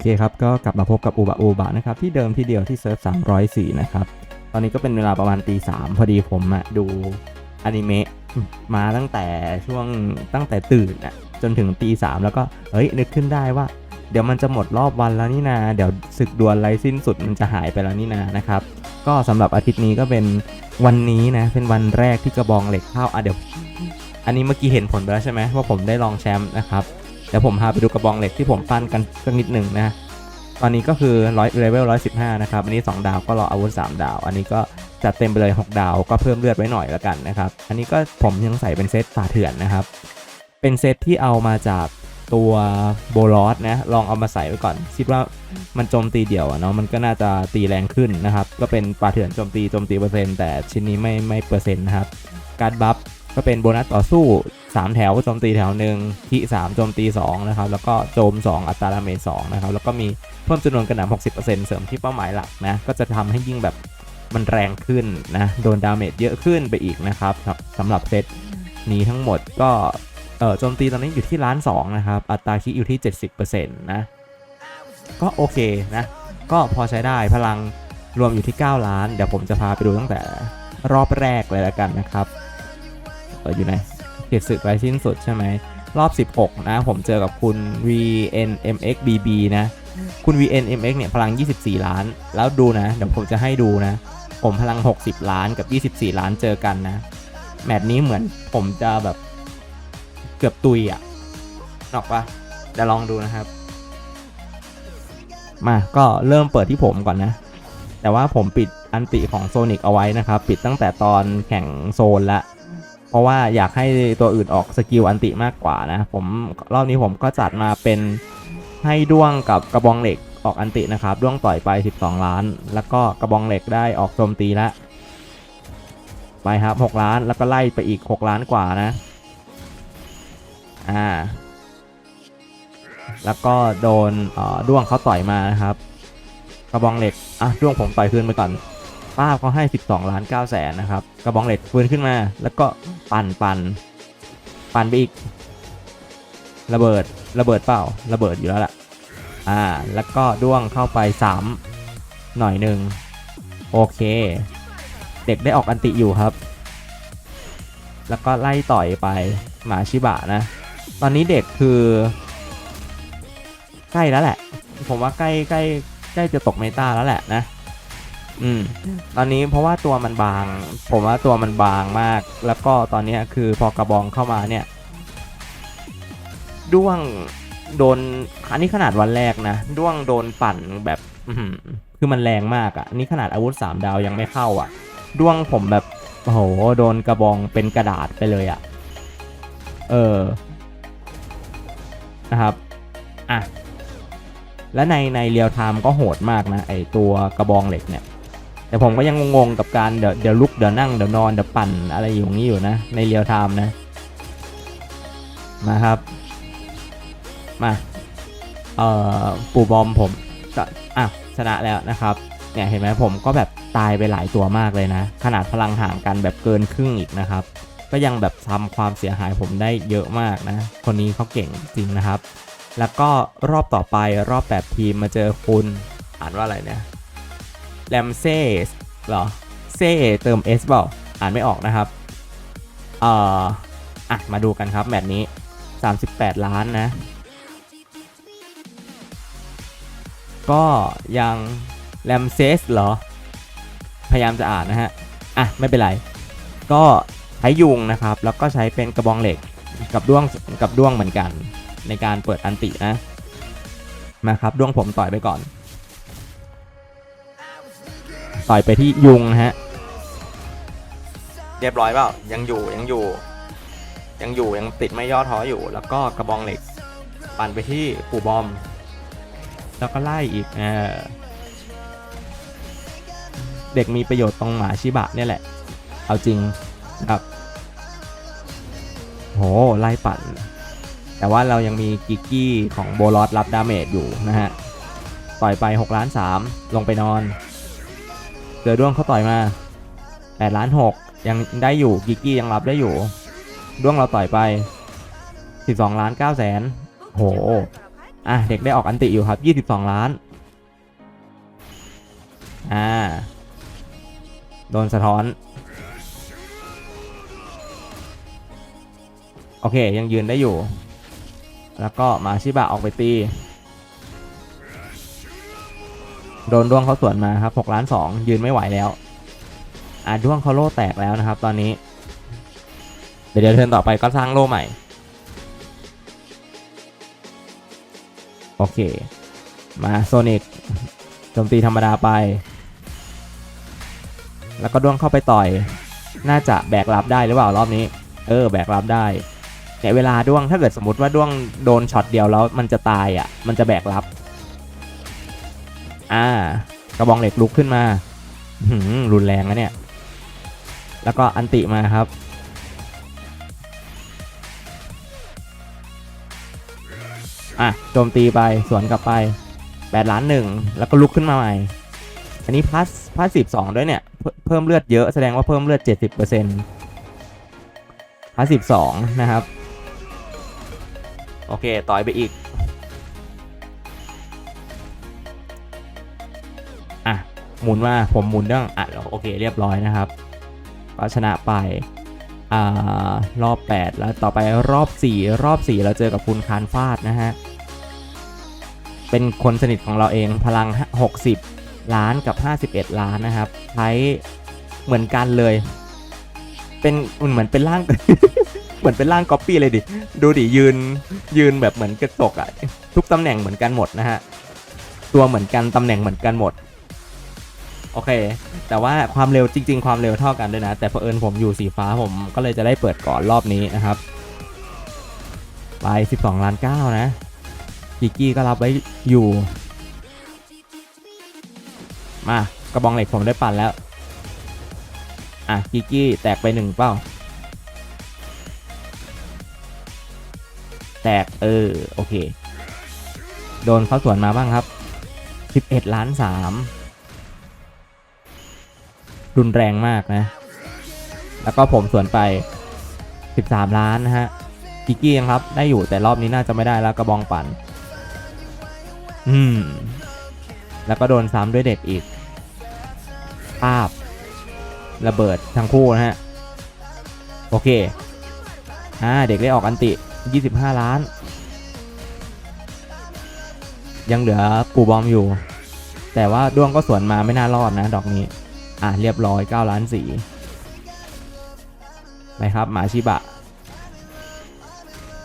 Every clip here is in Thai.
เคครับ ก็กลับมาพบกับอูบะอูบะนะครับ ที่เดิมที่เดียวที่เซิร์ฟ304 นะครับ ตอนนี้ก็เป็นเวลาประมาณตีสามพอดีผมอะดูอนิเมะมาตั้งแต่ช่วงตั้งแต่ตื่นอะจนถึงตีสามแล้วก็เฮ้ย นึกขึ้นได้ว่า เดี๋ยวมันจะหมดรอบวันแล้วนี่นา เดี๋ยวศึกดวลไรสิ้นสุดมันจะหายไปแล้วนี่นานะครับ ก็สำหรับอาทิตย์นี้ก็เป็นวันนี้นะ เป็นวันแรกที่กระบองเหล็กเข้าอะเดี๋ยว อันนี้เมื่อกี้เห็นผลไปแล้วใช่ไหมว่าผมได้รองแชมป์นะครับ เดี๋ยวผมพาไปดูกระบองเหล็กที่ผมปั้นกันสักนิดหนึ่งนะ ตอนนี้ก็คือร้อยเลเวลร้อยสิบห้านะครับ อันนี้ 2 ดาวก็รออาวุธ 3 ดาว อันนี้ก็จัดเต็มไปเลย 6 ดาวก็เพิ่มเลือดไว้หน่อยแล้วกันนะครับ อันนี้ก็ผมยังใส่เป็นเซตป่าเถื่อนนะครับ เป็นเซตที่เอามาจากตัวโบลอสนะ ลองเอามาใส่ไว้ก่อน คิดว่ามันโจมตีเดี่ยวเนาะ มันก็น่าจะตีแรงขึ้นนะครับ ก็เป็นป่าเถื่อนโจมตีโจมตีเปอร์เซ็นต์แต่ชิ้นนี้ไม่ไม่เปอร์เซ็นต์นะครับ การบัฟ ก็เป็นโบนัสต่อสู้ 3 แถวโจมตีแถวหนึ่งที่3โจมตี2นะครับแล้วก็โจม 2 อัตราดาเมจ2นะครับแล้วก็มีเพิ่มจำนวนกระหน่ำ60%เสริมที่เป้าหมายหลักนะก็จะทำให้ยิ่งแบบมันแรงขึ้นนะโดนดาเมจเยอะขึ้นไปอีกนะครับสำหรับเซตนี้ทั้งหมดก็เออโจมตีตอนนี้อยู่ที่ล้าน2นะครับ อัตราคิดอยู่ที่ 70%นะก็โอเคนะ ก็พอใช้ได้พลังรวมอยู่ที่ 9 ล้าน เดี๋ยวผมจะพาไปดูตั้งแต่รอบแรกเลยแล้วกันนะครับ อออยู่ไหนเขตศึกไร้สิ้นสุดใช่ไหมรอบ 16 นะ ผมเจอกับคุณ VNMXBB นะ คุณ VNMX เนี่ย พลัง 24 ล้าน แล้วดูนะ เดี๋ยวผมจะให้ดูนะ ผมพลัง 60 ล้านกับ 24 ล้านเจอกันนะ แมตช์นี้เหมือนผมจะแบบเกือบตุยอะนกปะเดี๋ยวลองดูนะครับ มา ก็เริ่มเปิดที่ผมก่อนนะ แต่ว่าผมปิดอันติของโซนิกเอาไว้นะครับ ปิดตั้งแต่ตอนแข่งโซนละ เพราะว่าอยากให้ตัวอื่นออกสกิลอันติมากกว่านะผมรอบนี้ผมก็จัดมาเป็นให้ด้วงกับกระบองเหล็กออกอันตินะครับด้วงต่อยไป 12 ล้าน แล้วก็กระบองเหล็กได้ออกโจมตีละไปครับ 6 ล้านแล้วก็ไล่ไปอีก 6 ล้านกว่านะอ่าแล้วก็โดนด้วงเขาต่อยมานะครับ กระบองเหล็กอะด้วงผมต่อยคืนไปก่อน ป้าเขาให้ 12 ล้าน9แสนนะครับ กระบองเหล็กฟื้นขึ้นมา แล้วก็ปั่นปั่นปั่นไปอีก ระเบิดระเบิดเปล่า ระเบิดอยู่แล้วล่ะ อ่า แล้วก็ด้วงเข้าไป3หน่อยหนึ่งโอเค เด็กได้ออกอันติอยู่ครับ แล้วก็ไล่ต่อยไปหมาชิบะนะ ตอนนี้เด็กคือ ใกล้แล้วแหละ ผมว่าใกล้ใกล้ใกล้จะตกเมตาแล้วแหละนะ อืมตอนนี้เพราะว่าตัวมันบาง ผมว่าตัวมันบางมาก แล้วก็ตอนนี้คือพอกระบองเข้ามาเนี่ย ด้วงโดนอันนี้ขนาดวันแรกนะ ด้วงโดนปั่นแบบอื้อหือคือมันแรงมากอะ่ะ นี่ขนาดอาวุธสามดาวยังไม่เข้าอะ่ะ ด้วงผมแบบโอ้โหโดนกระบองเป็นกระดาษไปเลยอะ่ะ เออนะครับ อะ และในในเรียลไทม์ก็โหดมากนะ ไอตัวกระบองเหล็กเนี่ย แต่ผมก็ยังงงๆกับการเดี๋ยวเดี๋ยวลุกเดี๋ยวนั่งเดี๋ยวนอนเดี๋ยวปั่นอะไรอย่างนี้อยู่นะ ในเรียลไทม์นะมาครับมาเอ่อปู่บอมผมก็อะชนะแล้วนะครับเนี่ยเห็นไหมผมก็แบบตายไปหลายตัวมากเลยนะ ขนาดพลังห่างกันแบบเกินครึ่งอีกนะครับ ก็ยังแบบทำความเสียหายผมได้เยอะมากนะ คนนี้เขาเก่งจริงนะครับ แล้วก็รอบต่อไปรอบแบบทีมมาเจอคุณอ่านว่าอะไรเนี่ย แรมเซ่เหรอเซ่เติม S เปล่าอ่านไม่ออกนะครับ เอ่ออะ มาดูกันครับแมตช์นี้ 38 ล้านนะ ก็ยังแรมเซสเหรอ พยายามจะอ่านนะฮะ อะ ไม่เป็นไร ก็ใช้ยุงนะครับ แล้วก็ใช้เป็นกระบองเหล็กกับด้วงกับด้วงเหมือนกัน ในการเปิดอันตินะ มาครับด้วงผมต่อยไปก่อน ต่อยไปที่ยุงนะฮะ เรียบร้อยเปล่ายังอยู่ยังอยู่ ยังอยู่ยังติดไม่ย่อท้ออยู่ แล้วก็กระบองเหล็ก ปั่นไปที่ปู่บอม แล้วก็ไล่อีกเออเด็กมีประโยชน์ตรงหมาชิบะเนี่ยแหละ เอาจริงครับ โห ไล่ปั่น แต่ว่าเรายังมีกิกกี้ของโบลอสรับดาเมจอยู่นะฮะ ต่อยไป 6 ล้าน 3 ลงไปนอน เสือด้วงเขาต่อยมา8ล้าน6ยังได้อยู่กิกกี้ยังรับได้อยู่ ด้วงเราต่อยไป12ล้าน9แสนโหอะเด็กได้ออกอันติอยู่ครับ22ล้านอ่าโดนสะท้อน โอเคยังยืนได้อยู่ แล้วก็มาชิบะออกไปตี โดนด้วงเขาสวนมาครับ6ล้าน2ยืนไม่ไหวแล้ว อ่าด้วงเขาโล่แตกแล้วนะครับ ตอนนี้ เดี๋ยวเทิร์นต่อไปก็สร้างโล่ใหม่ โอเค มาโซนิกโจมตีธรรมดาไป แล้วก็ด้วงเข้าไปต่อย น่าจะแบกรับได้หรือเปล่ารอบนี้ เออ แบกรับได้เนี่ยเวลาด้วงถ้าเกิดสมมติว่าด้วงโดนช็อตเดียวแล้วมันจะตายอะ มันจะแบกรับ อ่ากระบองเหล็กลุกขึ้นมาหืมรุนแรงนะเนี่ย แล้วก็อันติมาครับ อะโจมตีไปสวนกลับไป8ล้านหนึ่งแล้วก็ลุกขึ้นมาใหม่ อันนี้พัสพัสสิบสองด้วยเนี่ย เพิ่มเลือดเยอะแสดงว่าเพิ่มเลือด70%พัสสิบสองนะครับ โอเค ต่อยไปอีก หมุนมาผมหมุนเรื่องอะโอเคเรียบร้อยนะครับก็ชนะไปอ่ารอบ 8 แล้วต่อไปรอบ 4 รอบ 4 เราเจอกับคุณคานฟาดนะฮะ เป็นคนสนิทของเราเองพลัง 60 ล้านกับ 51 ล้านนะครับใช้เหมือนกันเลย เป็นเหมือนเป็นร่าง เหมือนเป็นร่างก๊อปปี้เลยดิ ดูดิยืนยืนแบบเหมือนกระจกอะทุกตำแหน่งเหมือนกันหมดนะฮะ ตัวเหมือนกันตำแหน่งเหมือนกันหมด โอเค แต่ว่าความเร็วจริง ๆ ความเร็วเท่ากันด้วยนะ แต่เผอิญผมอยู่สีฟ้าผมก็เลยจะได้เปิดก่อนรอบนี้นะครับ ไป 12ล้าน9นะกิกกี้ก็รับไว้อยู่ มากระบองเหล็กผมได้ปั่นแล้ว อะกิกกี้แตกไปหนึ่งเป้า แตกเออโอเค โดนเขาสวนมาบ้างครับ 11ล้าน3 รุนแรงมากนะ แล้วก็ผมสวนไป 13 ล้านนะฮะกิกกี้ครับ ได้อยู่แต่รอบนี้น่าจะไม่ได้แล้วกระบองปั่น อืม แล้วก็โดนซ้ำด้วยเด็ดอีกภาพระเบิดทั้งคู่นะฮะ โอเคอ่าเด็กได้ออกอันติ 25 ล้าน ยังเหลือปูบอมอยู่ แต่ว่าด้วงก็สวนมาไม่น่ารอดนะ ดอกนี้ อะเรียบร้อย9ล้านสีไปครับหมาชิบะ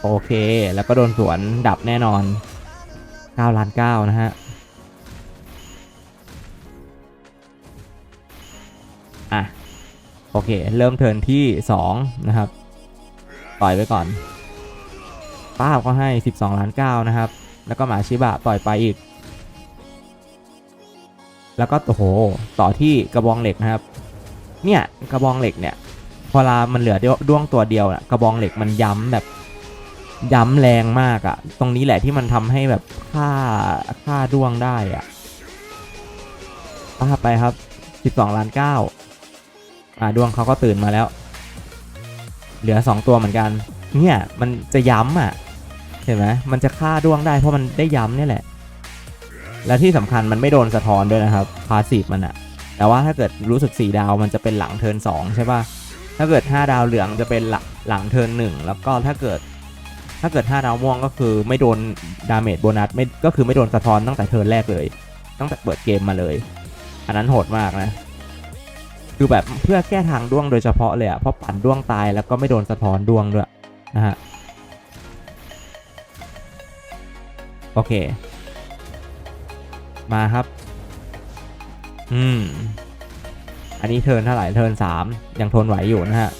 โอเค แล้วก็โดนสวนดับแน่นอน9ล้าน9นะฮะอะโอเค เริ่มเทินที่2นะครับต่อยไปก่อนป้าบก็ให้ 12 ล้าน9นะครับ แล้วก็หมาชิบะต่อยไปอีก แล้วก็โอ้โหต่อที่กระบองเหล็กนะครับ เนี่ยกระบองเหล็กเนี่ย พอลามันเหลือด้วงตัวเดียวนะกระบองเหล็กมันย้ำแบบย้ำแรงมากอะตรงนี้แหละที่มันทำให้แบบฆ่าฆ่าด้วงได้อะป้าไปครับ12ล้าน9อ่าดวงเขาก็ตื่นมาแล้ว เหลือ2ตัวเหมือนกัน เนี่ยมันจะย้ำอะ เห็นไหมมันจะฆ่าด้วงได้เพราะมันได้ย้ำนี่แหละ และที่สำคัญมันไม่โดนสะท้อนด้วยนะครับพาสซีฟมันอะแต่ว่าถ้าเกิดรู้สึก 4 ดาวมันจะเป็นหลังเทิร์น2ใช่ป่ะถ้าเกิด 5 ดาวเหลืองจะเป็นหลังหลังเทิร์น1แล้วก็ถ้าเกิด ถ้าเกิด 5 ดาวม่วงก็คือไม่โดนดาเมจโบนัสไม่ก็คือไม่โดนสะท้อนตั้งแต่เทิร์นแรกเลย ตั้งแต่เปิดเกมมาเลย อันนั้นโหดมากนะคือแบบเพื่อแก้ทางด้วงโดยเฉพาะเลยอะเพราะปั่นด้วงตายแล้วก็ไม่โดนสะท้อนด้วงด้วยนะฮะโอเค มาครับ อืม อันนี้เทิร์นเท่าไหร่เทิร์นสามยังทนไหวอยู่นะฮะ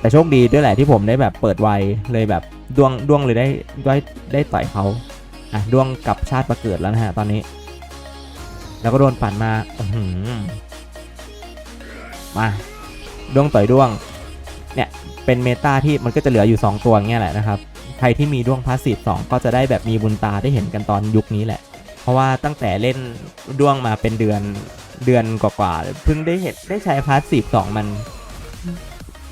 แต่โชคดีด้วยแหละที่ผมได้แบบเปิดไวเลยแบบดวงดวงเลยได้ได้ได้ต่อยเขาอะดวงกลับชาติประเกิดแล้วนะฮะตอนนี้ แล้วก็โดนปั่นมาอื้อหือมาดวงต่อยดวง เนี่ยเป็นเมตาที่มันก็จะเหลืออยู่ 2 ตัวอย่างเงี้ยแหละนะครับ ใครที่มีดวงพาสซีฟ2ก็จะได้แบบมีบุญตาได้เห็นกันตอนยุคนี้แหละ เพราะว่าตั้งแต่เล่นด้วงมาเป็นเดือนเดือนกว่าๆเพิ่งได้เห็นได้ใช้พาสซีฟ2มัน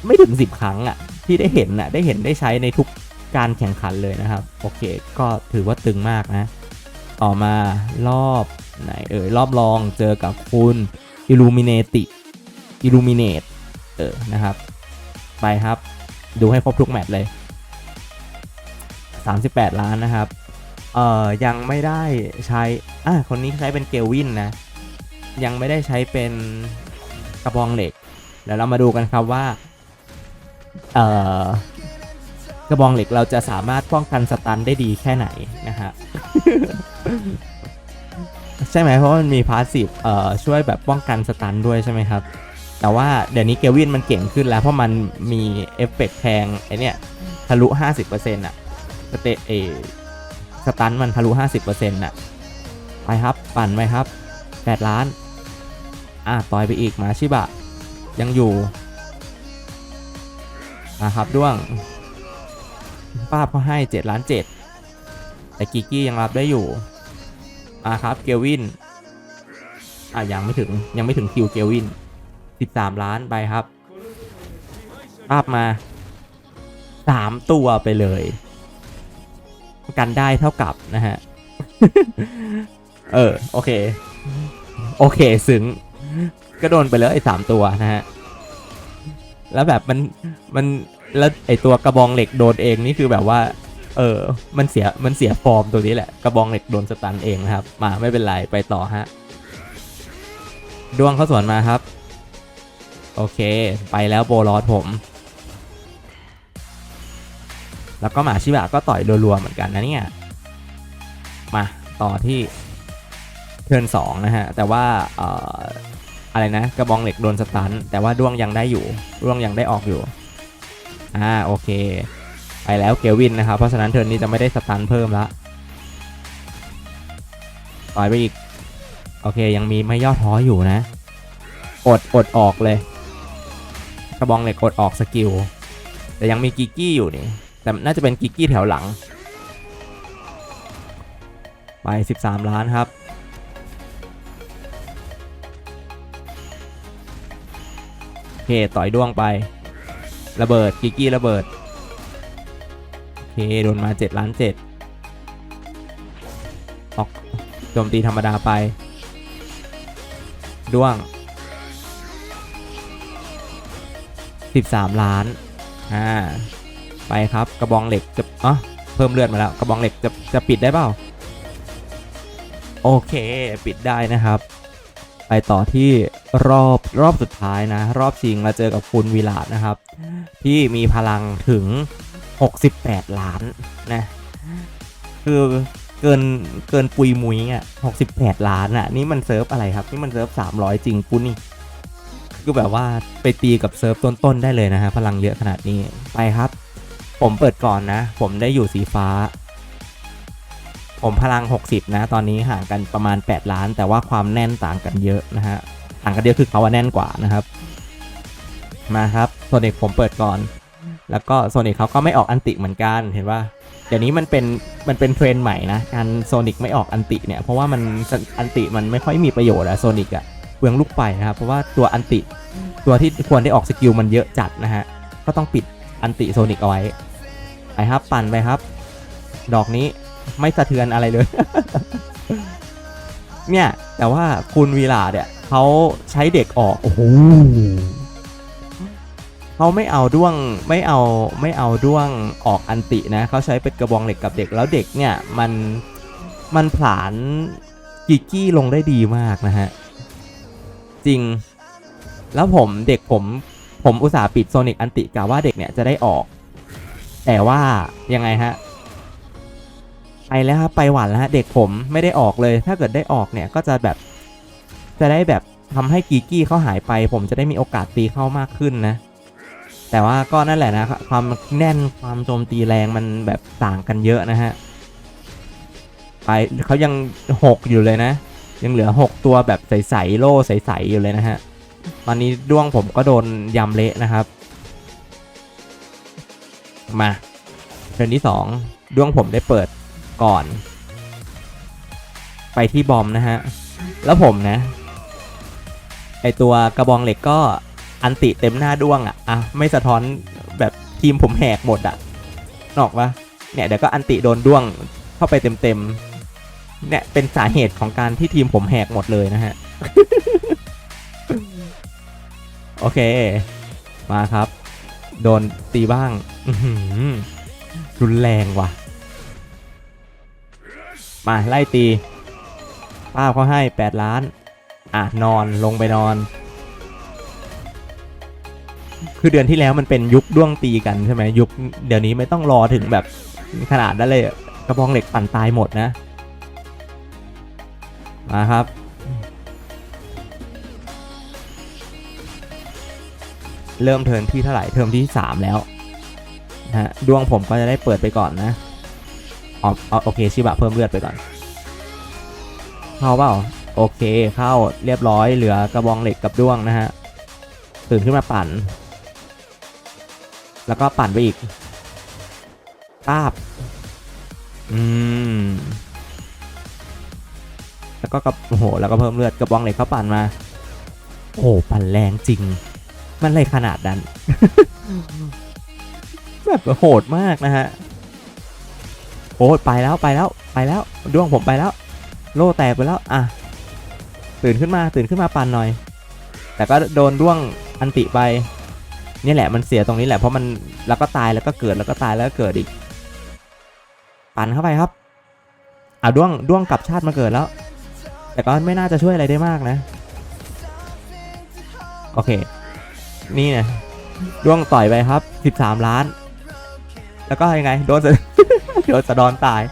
ไม่ถึง10ครั้งอะที่ได้เห็นอะได้เห็นได้ใช้ในทุกการแข่งขันเลยนะครับ โอเค ก็ถือว่าตึงมากนะ ต่อมารอบไหนเอ่ยรอบรองเจอกับคุณ Illuminati Illuminate เออนะครับ ไปครับ ดูให้ครบทุกแมตช์เลย 38 ล้านนะครับ เอ่อยังไม่ได้ใช้อะคนนี้ใช้เป็นเกลวินนะ ยังไม่ได้ใช้เป็นกระบองเหล็ก เดี๋ยวเรามาดูกันครับว่า เอ่อกระบองเหล็กเราจะสามารถป้องกันสตันได้ดีแค่ไหนนะฮะใช่ไหมเพราะมันมีพาสซีฟเอ่อช่วยแบบป้องกันสตันด้วยใช่ไหมครับ แต่ว่าเดี๋ยวนี้เกลวินมันเก่งขึ้นแล้ว เพราะมันมีเอฟเฟกต์แทงไอเนี้ยทะลุ 50%อะสเตเอ สตันมันทะลุ 50%อะ ไปครับ ปั่นไปครับ 8 ล้าน อะต่อยไปอีกมาชิบะ ยังอยู่นะครับด้วง ป้าเขาให้ 7 ล้าน 7 แต่กิกกี้ยังรับได้อยู่อะครับ เกลวิน อะยังไม่ถึงยังไม่ถึงคิวเกลวิน 13 ล้านไปครับป้าบมา 3 ตัวไปเลย กันได้เท่ากับนะฮะ เออ โอเค โอเคซึ้งก็โดนไปเลยไอ้สามตัวนะฮะ แล้วแบบมันมันแล้วไอ้ตัวกระบองเหล็กโดนเองนี่คือแบบว่า เออ มันเสียมันเสียฟอร์มตัวนี้แหละ กระบองเหล็กโดนสตันเองนะครับ มาไม่เป็นไรไปต่อฮะ ดวงเข้าสวนมาครับ โอเค ไปแล้วโบลอสผม แล้วก็หมาชิบะก็ต่อยรัวๆเหมือนกันนะเนี่ย มาต่อที่เทิร์นสองนะฮะ แต่ว่าเอ่ออะไรนะ กระบองเหล็กโดนสตัน แต่ว่าด้วงยังได้อยู่ด้วงยังได้ออกอยู่ อ่าโอเค ไปแล้วเกลวินนะครับ เพราะฉะนั้นเทิร์นนี้จะไม่ได้สตันเพิ่มละต่อยไปอีก โอเคยังมีไม่ย่อท้ออยู่นะ อดอดออกเลย กระบองเหล็กอดออกสกิล แต่ยังมีกิกกี้อยู่นี่ แต่น่าจะเป็นกิกกี้แถวหลัง ไป 13 ล้านครับ โอเค ต่อยด้วงไประเบิดกิกกี้ระเบิด โอเค โดนมา 7 ล้าน 7 ออกโจมตีธรรมดาไป ด้วง 13 ล้านอ่า ไปครับกระบองเหล็กจะอ๋อเพิ่มเลือดมาแล้วกระบองเหล็กจะจะปิดได้เปล่าโอเคปิดได้นะครับ ไปต่อที่รอบรอบสุดท้ายนะ รอบชิงเราเจอกับคุณวิลาดนะครับ ที่มีพลังถึง 68 ล้านนะคือเกินเกินปุยมุยอะ68 ล้านอะนี่มันเซิร์ฟอะไรครับ นี่มันเซิร์ฟ 300 จริงปุ้นี่คือแบบว่าไปตีกับเซิร์ฟต้นๆได้เลยนะฮะพลังเยอะขนาดนี้ไปครับ ผมเปิดก่อนนะ ผมได้อยู่สีฟ้า ผมพลัง 60 นะ ตอนนี้ห่างกันประมาณ 8 ล้าน แต่ว่าความแน่นต่างกันเยอะนะฮะ ต่างกันเยอะคือเขาว่าแน่นกว่านะครับ มาครับโซนิกผมเปิดก่อน แล้วก็โซนิกเขาก็ไม่ออกอันติเหมือนกัน เห็นว่าเดี๋ยวนี้มันเป็นมันเป็นเทรนใหม่นะ การโซนิกไม่ออกอันติเนี่ย เพราะว่ามันอันติมันไม่ค่อยมีประโยชน์อะโซนิกอะเปลืองลูกไปนะครับ เพราะว่าตัวอันติตัวที่ควรได้ออกสกิลมันเยอะจัดนะฮะ ก็ต้องปิดอันติโซนิกเอาไว้ ครับ ปั่นไปครับ ดอกนี้ไม่สะเทือนอะไรเลย เนี่ย แต่ว่าคุณวีลาเนี่ยเขาใช้เด็กออก โอ้โหเขาไม่เอาด้วงไม่เอาไม่เอาด้วงออกอันตินะเขาใช้เป็นกระบองเหล็กกับเด็กแล้วเด็กเนี่ยมันมันผลานกิกกี้ลงได้ดีมากนะฮะ จริง แล้วผมเด็กผมผมอุตส่าห์ปิดโซนิกอันติกะว่าเด็กเนี่ยจะได้ออก แต่ว่ายังไงฮะไปแล้วครับไปหวานแล้วฮะเด็กผมไม่ได้ออกเลย ถ้าเกิดได้ออกเนี่ยก็จะแบบจะได้แบบทำให้กีกี้เขาหายไป ผมจะได้มีโอกาสตีเข้ามากขึ้นนะ แต่ว่าก็นั่นแหละนะความแน่นความโจมตีแรงมันแบบต่างกันเยอะนะฮะไปเขายังหกอยู่เลยนะ ยังเหลือหกตัวแบบใสๆโล่ใสๆอยู่เลยนะฮะตอนนี้ด้วงผมก็โดนยำเละนะครับ มาเทิร์นที่สองด้วงผมได้เปิดก่อน ไปที่บอมนะฮะ แล้วผมนะ ไอตัวกระบองเหล็กก็อันติเต็มหน้าด้วงอะ่ะอะไม่สะท้อนแบบทีมผมแหกหมดอะ่ะนกออกปะเนี่ยเดี๋ยวก็อันติโดนด้วงเข้าไปเต็มๆเนี่ยเป็นสาเหตุของการที่ทีมผมแหกหมดเลยนะฮะ โอเค มาครับ โดนตีบ้างอื้อหือรุนแรงว่ะ มาไล่ตีป้าบเขาให้ 8 ล้าน อะ นอนลงไปนอน คือเดือนที่แล้วมันเป็นยุคด้วงตีกันใช่ไหมยุคเดี๋ยวนี้ไม่ต้องรอถึงแบบขนาดนั้นเลย กระบองเหล็กปั่นตายหมดนะ มาครับ เริ่มเทิร์นที่เท่าไหร่เทอมที่ 3 แล้วนะฮะดวงผมก็จะได้เปิดไปก่อนนะอ๋อออโอเคชิบะเพิ่มเลือดไปก่อน เข้าเปล่าโอเคเข้าเรียบร้อยเหลือกระบองเหล็กกับด้วงนะฮะตื่นขึ้นมาปั่น แล้วก็ปั่นไปอีกป้าบอืมแล้วก็กระโอ้โหแล้วก็เพิ่มเลือดกระบองเหล็กเขาปั่นมา โอ้โหปั่นแรงจริง มันเลยขนาดนั้น แบบโหดมากนะฮะโอ้ยไปแล้วไปแล้วไปแล้วดวงผมไปแล้ว โล่แตกไปแล้วอะตื่นขึ้นมาตื่นขึ้นมาปั่นหน่อย แต่ก็โดนด้วงอันติไปนี่แหละมันเสียตรงนี้แหละเพราะมันแล้วก็ตายแล้วก็เกิดแล้วก็ตายแล้วก็เกิดอีก ปั่นเข้าไปครับอะด้วงด้วงกลับชาติมาเกิดแล้ว แต่ก็ไม่น่าจะช่วยอะไรได้มากนะ โอเค นี่นะด้วงต่อยไปครับ 13 ล้าน แล้วก็ยังไง โดนสะ โดนสะดอนตาย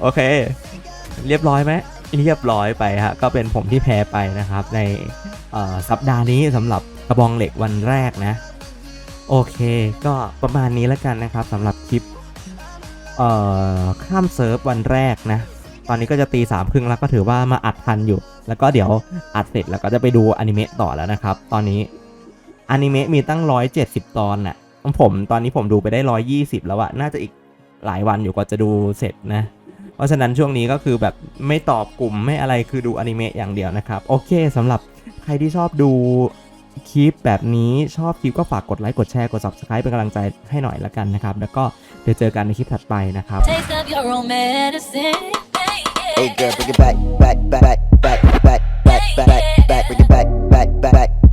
โอเค เรียบร้อยไหมเรียบร้อยไปฮะก็เป็นผมที่แพ้ไปนะครับ ในสัปดาห์นี้สำหรับกระบองเหล็กวันแรกนะ โอเค ก็ประมาณนี้แล้วกันนะครับสำหรับคลิปข้ามเซิร์ฟวันแรกนะ ตอนนี้ก็จะตีสามครึ่งแล้วก็ถือว่ามาอัดทันอยู่ แล้วก็เดี๋ยวอัดเสร็จแล้วก็จะไปดูอนิเมะต่อแล้วนะครับ ตอนนี้อนิเมะมีตั้ง170ตอนน่ะผมตอนนี้ผมดูไปได้120แล้วอะน่าจะอีกหลายวันอยู่กว่าจะดูเสร็จนะ เพราะฉะนั้นช่วงนี้ก็คือแบบไม่ตอบกลุ่มไม่อะไรคือดูอนิเมะอย่างเดียวนะครับ โอเคสำหรับใครที่ชอบดูคลิปแบบนี้ชอบคลิปก็ฝากกดไลค์ กดแชร์ กด subscribe เป็นกำลังใจให้หน่อยละกันนะครับ แล้วก็เดี๋ยวเจอกันในคลิปถัดไปนะครับ Hey girl, bring it back, back, back, back, back, back, back, back, back, bring it back, back, back, back.